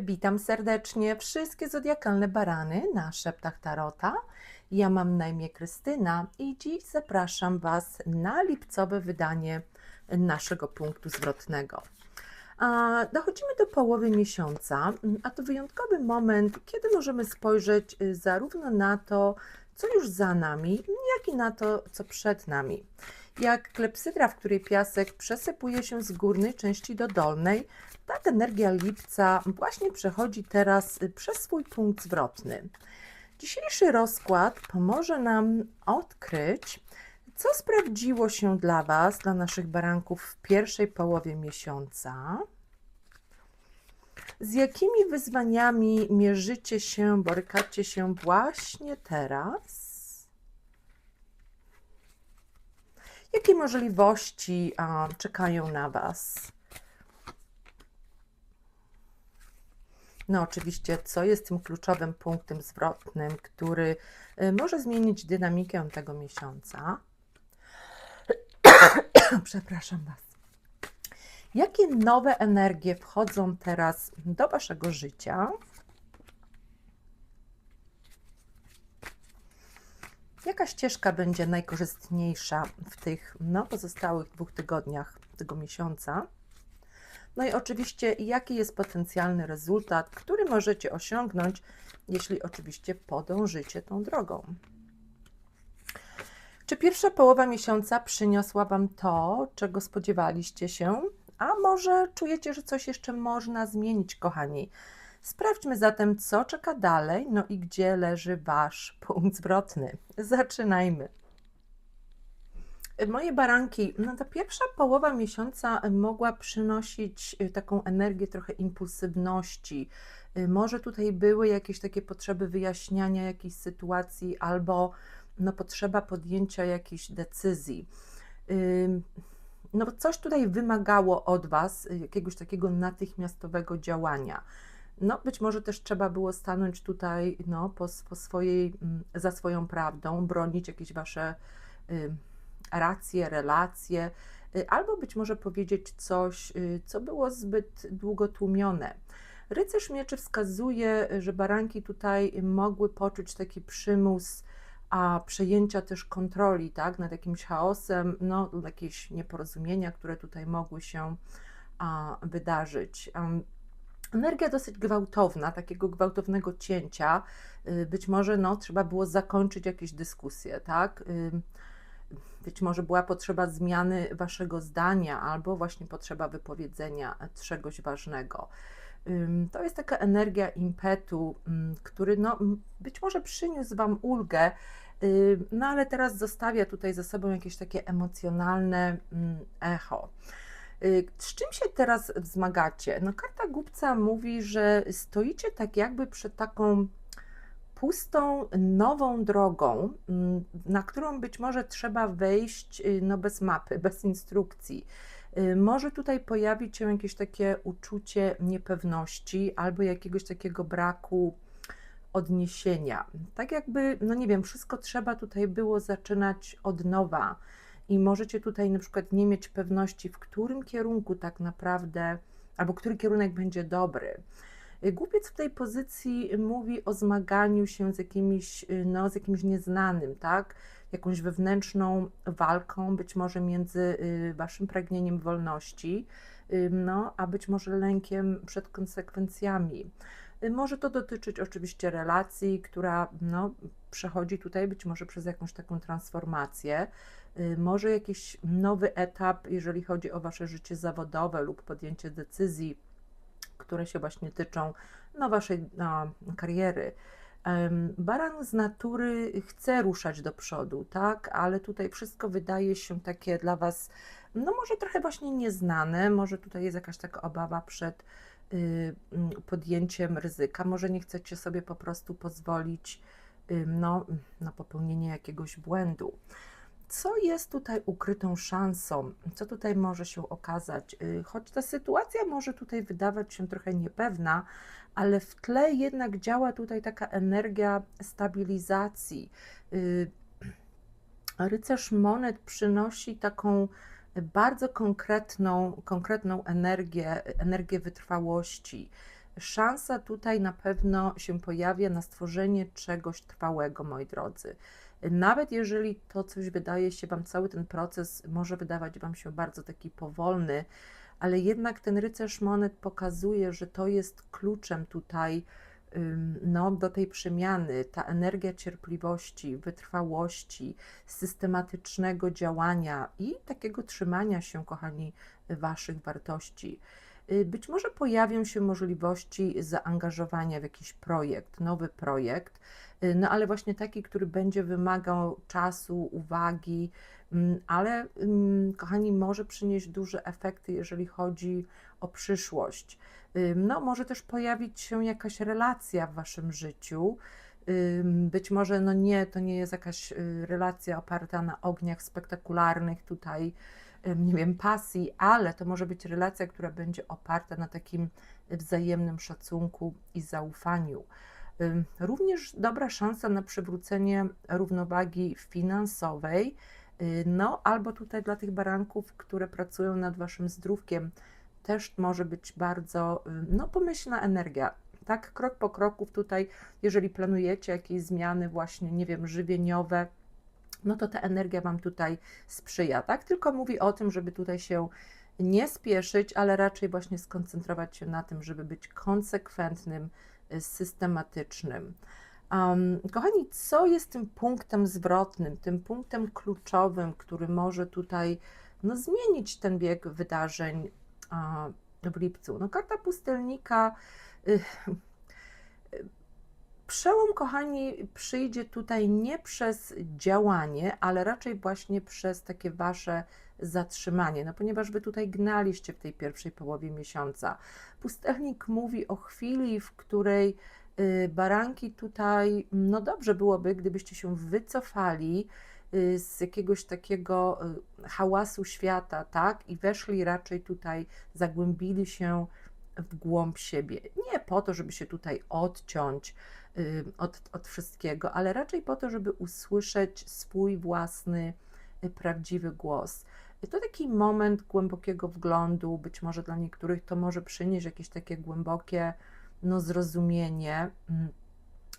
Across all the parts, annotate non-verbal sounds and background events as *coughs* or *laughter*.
Witam serdecznie wszystkie zodiakalne barany na szeptach Tarota. Ja mam na imię Krystyna i dziś zapraszam Was na lipcowe wydanie naszego punktu zwrotnego. Dochodzimy do połowy miesiąca, a to wyjątkowy moment, kiedy możemy spojrzeć y, zarówno na to, co już za nami, jak i na to, co przed nami. Jak klepsydra, w której piasek przesypuje się z górnej części do dolnej, tak energia lipca właśnie przechodzi teraz y, przez swój punkt zwrotny. Dzisiejszy rozkład pomoże nam odkryć, co sprawdziło się dla Was, dla naszych baranków w pierwszej połowie miesiąca. Z jakimi wyzwaniami mierzycie się, borykacie się właśnie teraz? Jakie możliwości a, czekają na Was? No, oczywiście, co jest tym kluczowym punktem zwrotnym, który y, może zmienić dynamikę tego miesiąca? *coughs* Przepraszam Was. Jakie nowe energie wchodzą teraz do Waszego życia? Jaka ścieżka będzie najkorzystniejsza w tych no, pozostałych dwóch tygodniach tego miesiąca? No i oczywiście, jaki jest potencjalny rezultat, który możecie osiągnąć, jeśli oczywiście podążycie tą drogą. Czy pierwsza połowa miesiąca przyniosła Wam to, czego spodziewaliście się? A może czujecie, że coś jeszcze można zmienić, kochani? Sprawdźmy zatem, co czeka dalej, no i gdzie leży Wasz punkt zwrotny. Zaczynajmy. Moje baranki, no ta pierwsza połowa miesiąca mogła przynosić y, taką energię trochę impulsywności. Y, Może tutaj były jakieś takie potrzeby wyjaśniania jakiejś sytuacji albo no, potrzeba podjęcia jakiejś decyzji. No, coś tutaj wymagało od Was y, jakiegoś takiego natychmiastowego działania. No, być może też trzeba było stanąć tutaj no, po, po swojej, mm, za swoją prawdą, bronić jakieś Wasze ym, racje, relacje, y, albo być może powiedzieć coś, y, co było zbyt długo tłumione. Rycerz mieczy wskazuje, że baranki tutaj mogły poczuć taki przymus a przejęcia też kontroli tak, nad jakimś chaosem, no, jakieś nieporozumienia, które tutaj mogły się a, wydarzyć. Energia dosyć gwałtowna, takiego gwałtownego cięcia. Y, Być może no, trzeba było zakończyć jakieś dyskusje, tak? Ym, być może była potrzeba zmiany waszego zdania, albo właśnie potrzeba wypowiedzenia czegoś ważnego. To jest taka energia impetu, ym, który no, być może przyniósł wam ulgę, ym, no ale teraz zostawia tutaj za sobą jakieś takie emocjonalne ym, echo. Y, Z czym się teraz wzmagacie? No, karta głupca mówi, że stoicie tak jakby przed taką pustą, nową drogą, mm, na którą być może trzeba wejść y, no, bez mapy, bez instrukcji. Y, Może tutaj pojawić się jakieś takie uczucie niepewności albo jakiegoś takiego braku odniesienia. Tak jakby, no nie wiem, wszystko trzeba tutaj było zaczynać od nowa i możecie tutaj na przykład nie mieć pewności, w którym kierunku tak naprawdę, albo który kierunek będzie dobry. Głupiec w tej pozycji mówi o zmaganiu się z jakimiś, y, no, z jakimś nieznanym, tak? Jakąś wewnętrzną walką, być może między y, waszym pragnieniem wolności, y, no, a być może lękiem przed konsekwencjami. Y, Może to dotyczyć oczywiście relacji, która no, przechodzi tutaj być może przez jakąś taką transformację, y, może jakiś nowy etap, jeżeli chodzi o wasze życie zawodowe lub podjęcie decyzji które się właśnie tyczą no, waszej no, kariery. Baran z natury chce ruszać do przodu, tak, ale tutaj wszystko wydaje się takie dla was, no może trochę właśnie nieznane, może tutaj jest jakaś taka obawa przed podjęciem ryzyka, może nie chcecie sobie po prostu pozwolić ym, no, na popełnienie jakiegoś błędu. Co jest tutaj ukrytą szansą? Co tutaj może się okazać? Y, Choć ta sytuacja może tutaj wydawać się trochę niepewna, ale w tle jednak działa tutaj taka energia stabilizacji. Y, *clears throat* Rycerz monet przynosi taką bardzo konkretną, konkretną energię, energię wytrwałości. szansa tutaj na pewno się pojawia na stworzenie czegoś trwałego, moi drodzy. Nawet jeżeli to coś wydaje się Wam, cały ten proces może wydawać Wam się bardzo taki powolny, ale jednak ten rycerz monet pokazuje, że to jest kluczem tutaj no, do tej przemiany, ta energia cierpliwości, wytrwałości, systematycznego działania i takiego trzymania się, kochani, Waszych wartości. Y, Być może pojawią się możliwości zaangażowania w jakiś projekt, nowy projekt, y, no ale właśnie taki, który będzie wymagał czasu, uwagi, ale ym, kochani, może przynieść duże efekty, jeżeli chodzi o przyszłość. No, może też pojawić się jakaś relacja w waszym życiu. Być może, no nie, to nie jest jakaś y, relacja oparta na ogniach spektakularnych tutaj, nie wiem, pasji, ale to może być relacja, która będzie oparta na takim wzajemnym szacunku i zaufaniu. Również dobra szansa na przywrócenie równowagi finansowej, no albo tutaj dla tych baranków, które pracują nad waszym zdrówkiem, też może być bardzo, y, no pomyślna energia. Tak, krok po kroku tutaj, jeżeli planujecie jakieś zmiany właśnie, nie wiem, żywieniowe, no to ta energia Wam tutaj sprzyja, tak? Tylko mówi o tym, żeby tutaj się nie spieszyć, ale raczej właśnie skoncentrować się na tym, żeby być konsekwentnym, y, systematycznym. Um, kochani, co jest tym punktem zwrotnym, tym punktem kluczowym, który może tutaj no, zmienić ten bieg wydarzeń a, w lipcu? No, karta pustelnika. Przełom, kochani, przyjdzie tutaj nie przez działanie, ale raczej właśnie przez takie wasze zatrzymanie, no ponieważ wy tutaj gnaliście w tej pierwszej połowie miesiąca. Pustelnik mówi o chwili, w której baranki tutaj, no dobrze byłoby, gdybyście się wycofali y, z jakiegoś takiego y, hałasu świata, tak, i weszli raczej tutaj, zagłębili się w głąb siebie. Nie po to, żeby się tutaj odciąć y, od, od wszystkiego, ale raczej po to, żeby usłyszeć swój własny, y, prawdziwy głos. Y, To taki moment głębokiego wglądu, być może dla niektórych to może przynieść jakieś takie głębokie no, zrozumienie, mm,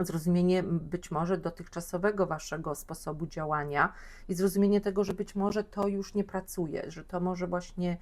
zrozumienie być może dotychczasowego waszego sposobu działania i zrozumienie tego, że być może to już nie pracuje, że to może właśnie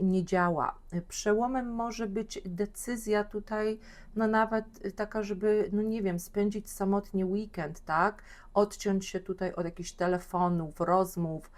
nie działa. Przełomem może być decyzja tutaj, no nawet taka, żeby, no nie wiem, spędzić samotnie weekend, tak? Odciąć się tutaj od jakichś telefonów, rozmów,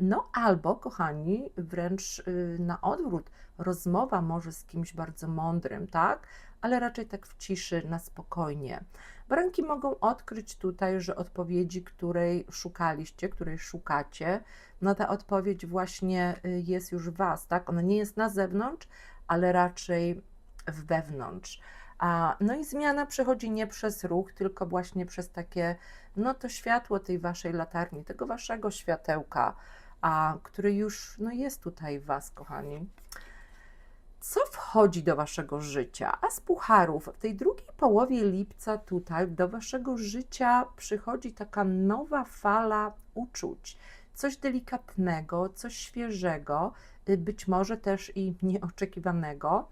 no albo, kochani, wręcz y, na odwrót, rozmowa może z kimś bardzo mądrym, tak? Ale raczej tak w ciszy, na spokojnie. Baranki mogą odkryć tutaj, że odpowiedzi, której szukaliście, której szukacie, no ta odpowiedź właśnie y, jest już w Was, tak? Ona nie jest na zewnątrz, ale raczej wewnątrz. A, no i zmiana przychodzi nie przez ruch, tylko właśnie przez takie, no to światło tej Waszej latarni, tego Waszego światełka, a, który już no jest tutaj w Was, kochani. Co wchodzi do Waszego życia? A z pucharów w tej drugiej połowie lipca tutaj do Waszego życia przychodzi taka nowa fala uczuć coś delikatnego, coś świeżego, y, być może też i *laughs* nieoczekiwanego.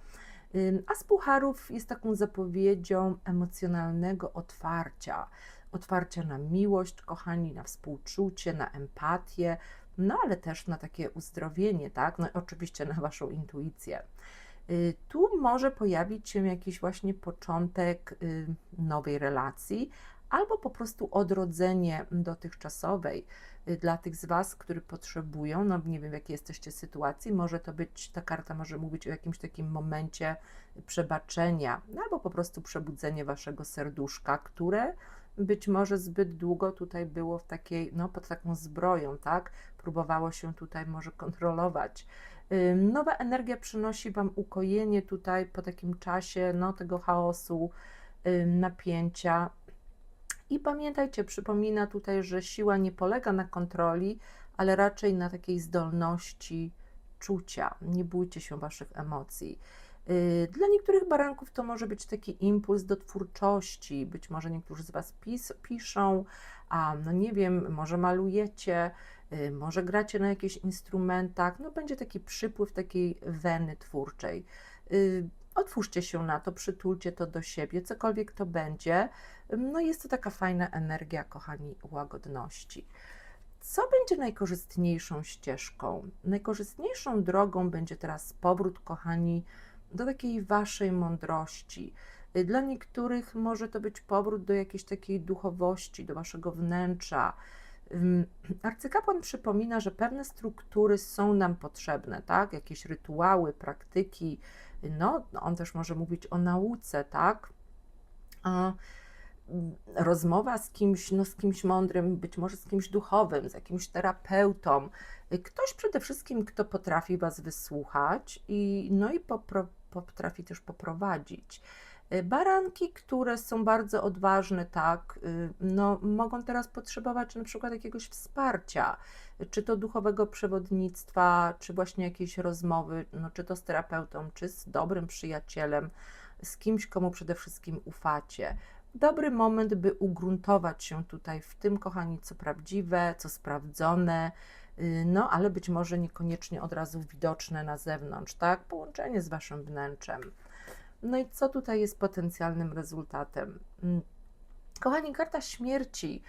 A z pucharów jest taką zapowiedzią emocjonalnego otwarcia. Otwarcia na miłość, kochani, na współczucie, na empatię, no ale też na takie uzdrowienie, tak? No i oczywiście na Waszą intuicję. Y, Tu może pojawić się jakiś właśnie początek y, nowej relacji, albo po prostu odrodzenie dotychczasowej y, dla tych z Was, którzy potrzebują, no nie wiem w jakiej jesteście sytuacji, może to być, ta karta może mówić o jakimś takim momencie przebaczenia, no albo po prostu przebudzenie Waszego serduszka, które być może zbyt długo tutaj było w takiej, no pod taką zbroją, tak? Próbowało się tutaj może kontrolować. Nowa energia przynosi Wam ukojenie tutaj po takim czasie, no tego chaosu, napięcia, i pamiętajcie, przypomina tutaj, że siła nie polega na kontroli, ale raczej na takiej zdolności czucia. Nie bójcie się waszych emocji. Yy, Dla niektórych baranków to może być taki impuls do twórczości. Być może niektórzy z Was pis, piszą, a no nie wiem, może malujecie, yy, może gracie na jakichś instrumentach. No będzie taki przypływ takiej weny twórczej. Otwórzcie się na to, przytulcie to do siebie, cokolwiek to będzie. No jest to taka fajna energia, kochani, łagodności. Co będzie najkorzystniejszą ścieżką? Najkorzystniejszą drogą będzie teraz powrót, kochani, do takiej waszej mądrości. Dla niektórych może to być powrót do jakiejś takiej duchowości, do waszego wnętrza. Arcykapłan przypomina, że pewne struktury są nam potrzebne, tak? Jakieś rytuały, praktyki. No, on też może mówić o nauce, tak? A mm, rozmowa z kimś, no z kimś mądrym, być może z kimś duchowym, z jakimś terapeutą. Ktoś przede wszystkim, kto potrafi Was wysłuchać i no i popro, potrafi też poprowadzić. Y, Baranki, które są bardzo odważne, tak, y, no, mogą teraz potrzebować na przykład jakiegoś wsparcia, czy to duchowego przewodnictwa, czy właśnie jakiejś rozmowy, no, czy to z terapeutą, czy z dobrym przyjacielem, z kimś, komu przede wszystkim ufacie. Dobry moment, by ugruntować się tutaj w tym, kochani, co prawdziwe, co sprawdzone, y, no ale być może niekoniecznie od razu widoczne na zewnątrz, tak? Połączenie z waszym wnętrzem. No i co tutaj jest potencjalnym rezultatem? Mm, Kochani, karta śmierci.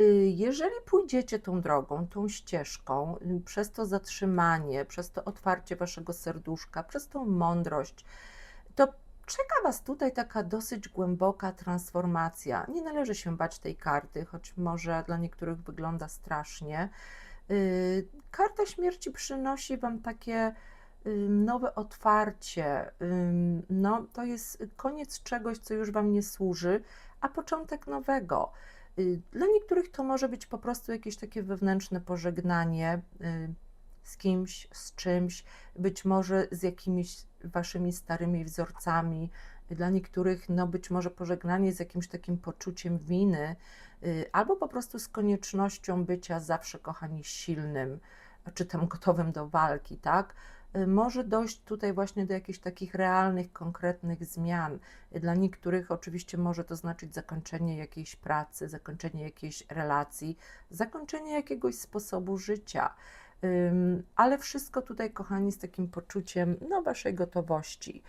Y, Jeżeli pójdziecie tą drogą, tą ścieżką, y, przez to zatrzymanie, przez to otwarcie waszego serduszka, przez tą mądrość, to czeka was tutaj taka dosyć głęboka transformacja. Nie należy się bać tej karty, choć może dla niektórych wygląda strasznie. Y, Karta śmierci przynosi wam takie nowe otwarcie. No, to jest koniec czegoś, co już Wam nie służy, a początek nowego. Y, Dla niektórych to może być po prostu jakieś takie wewnętrzne pożegnanie y, z kimś, z czymś, być może z jakimiś Waszymi starymi wzorcami. Dla niektórych, no być może pożegnanie z jakimś takim poczuciem winy, y, albo po prostu z koniecznością bycia zawsze, kochani, silnym, czy tam gotowym do walki, tak? Może dojść tutaj właśnie do jakichś takich realnych, konkretnych zmian. Dla niektórych oczywiście może to znaczyć zakończenie jakiejś pracy, zakończenie jakiejś relacji, zakończenie jakiegoś sposobu życia. Ale wszystko tutaj, kochani, z takim poczuciem no, waszej gotowości.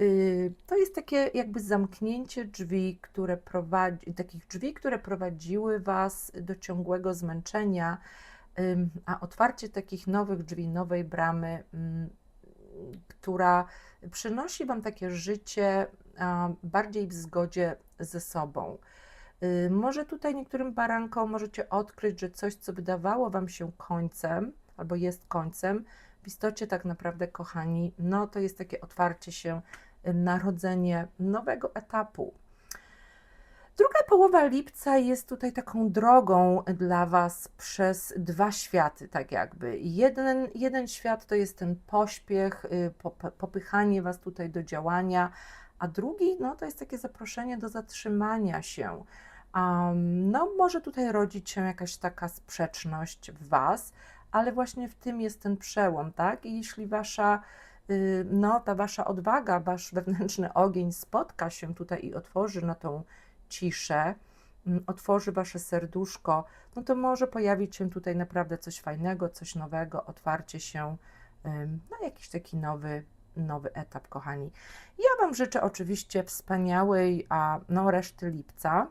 Y, To jest takie jakby zamknięcie drzwi, które prowadzi, takich drzwi, które prowadziły Was do ciągłego zmęczenia, a otwarcie takich nowych drzwi, nowej bramy, ym, która przynosi Wam takie życie bardziej w zgodzie ze sobą. Y, Może tutaj niektórym barankom możecie odkryć, że coś, co wydawało Wam się końcem, albo jest końcem, w istocie tak naprawdę, kochani, no to jest takie otwarcie się, y, narodzenie nowego etapu. Druga połowa lipca jest tutaj taką drogą dla Was przez dwa światy, tak jakby. Jeden, jeden świat to jest ten pośpiech, y, pop- popychanie Was tutaj do działania, a drugi, no to jest takie zaproszenie do zatrzymania się. Um, no, może tutaj rodzić się jakaś taka sprzeczność w Was, ale właśnie w tym jest ten przełom, tak? I jeśli Wasza, y, no, ta Wasza odwaga, Wasz wewnętrzny ogień spotka się tutaj i otworzy na tą ciszę, mm, otworzy Wasze serduszko, no to może pojawić się tutaj naprawdę coś fajnego, coś nowego, otwarcie się na jakiś taki nowy, nowy etap, kochani. Ja Wam życzę oczywiście wspaniałej a, no, reszty lipca.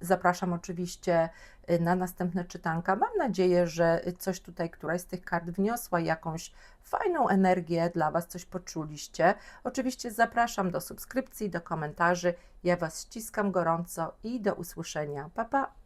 Zapraszam oczywiście y, na następne czytanka. Mam nadzieję, że coś tutaj, któraś z tych kart wniosła jakąś fajną energię dla Was, coś poczuliście. Oczywiście zapraszam do subskrypcji, do komentarzy. Ja Was ściskam gorąco i do usłyszenia. Pa, pa!